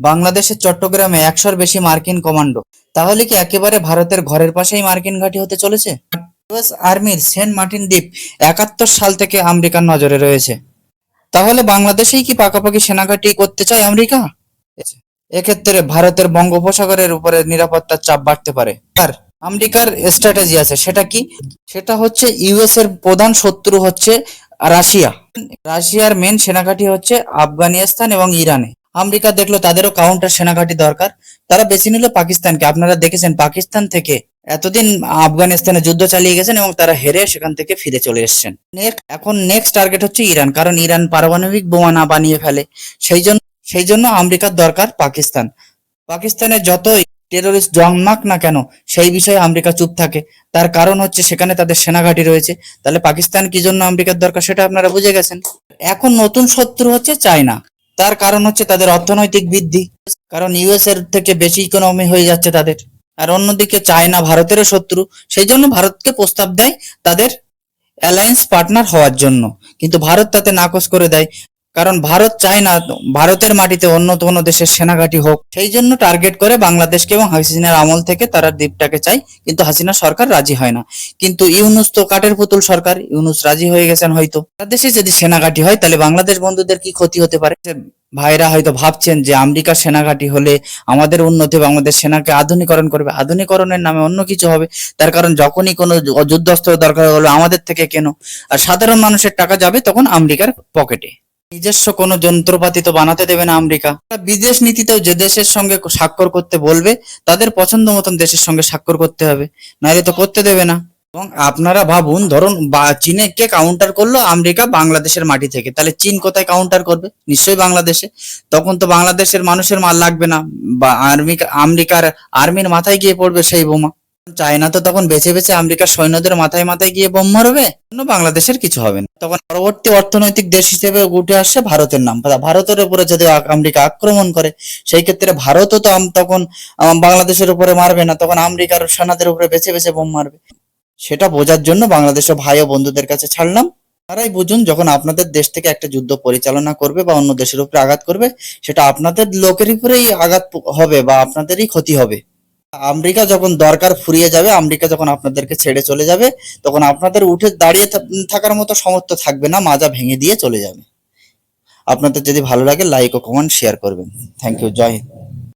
বাংলাদেশের চট্টগ্রামে একশোর বেশি মার্কিন কমান্ডো। তাহলে কি একেবারে ভারতের ঘরের পাশেই মার্কিন ঘাঁটি হতে চলেছে? ইউএস আর্মির সেন্ট মার্টিন দ্বীপ একাত্তর সাল থেকে আমেরিকার নজরে রয়েছে। তাহলে বাংলাদেশেই কি পাকাপাকি সেনাঘাঁটি করতে চায় আমেরিকা? এক্ষেত্রে ভারতের বঙ্গোপসাগরের উপরে নিরাপত্তার চাপ বাড়তে পারে। আর আমেরিকার স্ট্র্যাটেজি আছে, সেটা কি? সেটা হচ্ছে ইউএস এর প্রধান শত্রু হচ্ছে রাশিয়া। রাশিয়ার মেন সেনাঘাঁটি হচ্ছে আফগানিস্তান এবং ইরানে। আমেরিকা দেখল তাদেরও কাউন্টার সেনাঘাঁটি দরকার। তারা বেছে নিল পাকিস্তানকে। আপনারা দেখেছেন, পাকিস্তান থেকে এতদিন আফগানিস্তানে যুদ্ধ চালিয়ে গেছেন এবং তারা হেরে সেখান থেকে ফিরে চলে এসেছেন। এখন নেক্সট টার্গেট হচ্ছে ইরান, কারণ ইরান পারমাণবিক বোমা না বানিয়ে ফেলে। সেই জন্য সেই জন্য আমেরিকার দরকার পাকিস্তান। পাকিস্তানের যতই টেরোরিস্ট জন্মাক না কেন, সেই বিষয়ে আমেরিকা চুপ থাকে। তার কারণ হচ্ছে সেখানে তাদের সেনাঘাঁটি রয়েছে। তাহলে পাকিস্তান কি জন্য আমেরিকার দরকার সেটা আপনারা বুঝে গেছেন। এখন নতুন শত্রু হচ্ছে চায়না। তার কারণ হচ্ছে তাদের অর্থনৈতিক বৃদ্ধি। কারণ ইউএস এর থেকে বেশি ইকোনমি হয়ে যাচ্ছে তাদের। আর অন্যদিকে চায়না ভারতেরও শত্রু। সেই জন্য ভারতকে প্রস্তাব দেয় তাদের অ্যালায়েন্স পার্টনার হওয়ার জন্য। কিন্তু ভারত তাতে নাকচ করে দেয়। কারণ ভারত চায় না, ভারতের মাটিতে অন্য কোনো দেশের সেনাঘাঁটি হোক। সেই জন্য টার্গেট করে বাংলাদেশকে এবং হাসিনার আমল থেকে তারা দ্বীপটাকে চাই কিন্তু হাসিনা সরকার রাজি হয় না। কিন্তু ইউনুস তো কাঠের পুতুল সরকার, ইউনুস রাজি হয়ে গেছেন হয়তো। দেশে যদি সেনাঘাঁটি হয়, তাহলে বাংলাদেশ বন্ধুদের কি ক্ষতি হতে পারে? ভাইরা হয়তো ভাবছেন যে আমেরিকার সেনাঘাঁটি হলে আমাদের উন্নতি হবে, আমাদের সেনাকে আধুনিকরণ করবে। আধুনিকরণের নামে অন্য কিছু হবে। তার কারণ যখনই কোনো যুদ্ধাস্ত্র দরকার হলো, আমাদের থেকে কেন? আর সাধারণ মানুষের টাকা যাবে তখন আমেরিকার পকেটে নিজস্ব কোনো যন্ত্রপাতি তো বানাতে দেবে না আমেরিকা। বিদেশ নীতিতেও যে দেশের সঙ্গে স্বাক্ষর করতে বলবে, তাদের পছন্দ মতন দেশের সঙ্গে স্বাক্ষর করতে হবে, নাহলে তো করতে দেবে না। এবং আপনারা ভাবুন, ধরুন চীনে কে কাউন্টার করল? আমেরিকা বাংলাদেশের মাটি থেকে। তাহলে চীন কোথায় কাউন্টার করবে? নিশ্চয়ই বাংলাদেশে। তখন তো বাংলাদেশের মানুষের মাল লাগবে না, বা আর্মি আমেরিকার আর্মির মাথায় গিয়ে পড়বে সেই বোমা। চায়না তো তখন বেছে বেছে আমেরিকার সৈন্যদের মাথায় মাথায় গিয়ে বোম মারবে বাংলাদেশের কিছু হবে না। তখন পরবর্তী অর্থনৈতিক দেশ হিসেবে উঠে আসছে ভারতের নাম। ভারতের উপরে যদি আমেরিকা আক্রমণ করে, সেই ক্ষেত্রে ভারতও তো তখন বাংলাদেশের উপরে মারবে না, তখন আমেরিকার সেনাদের উপরে বেছে বেছে বোম মারবে। সেটা বোঝার জন্য বাংলাদেশের ভাই ও বন্ধুদের কাছে ছাড়লাম। তারাই বুঝুন যখন আপনাদের দেশ থেকে একটা যুদ্ধ পরিচালনা করবে বা অন্য দেশের উপরে আঘাত করবে, সেটা আপনাদের লোকের উপরেই আঘাত হবে বা আপনাদেরই ক্ষতি হবে। আমেরিকা যখন দরকার ফুরিয়ে যাবে, আমেরিকা যখন আপনাদেরকে ছেড়ে চলে যাবে, তখন আপনাদের উঠে দাঁড়িয়ে থাকার মতো সামর্থ্য থাকবে না, মাজা ভেঙে দিয়ে চলে যাবে। আপনাদের যদি ভালো লাগে লাইক ও কমেন্ট শেয়ার করবেন। Thank you Joy Hind.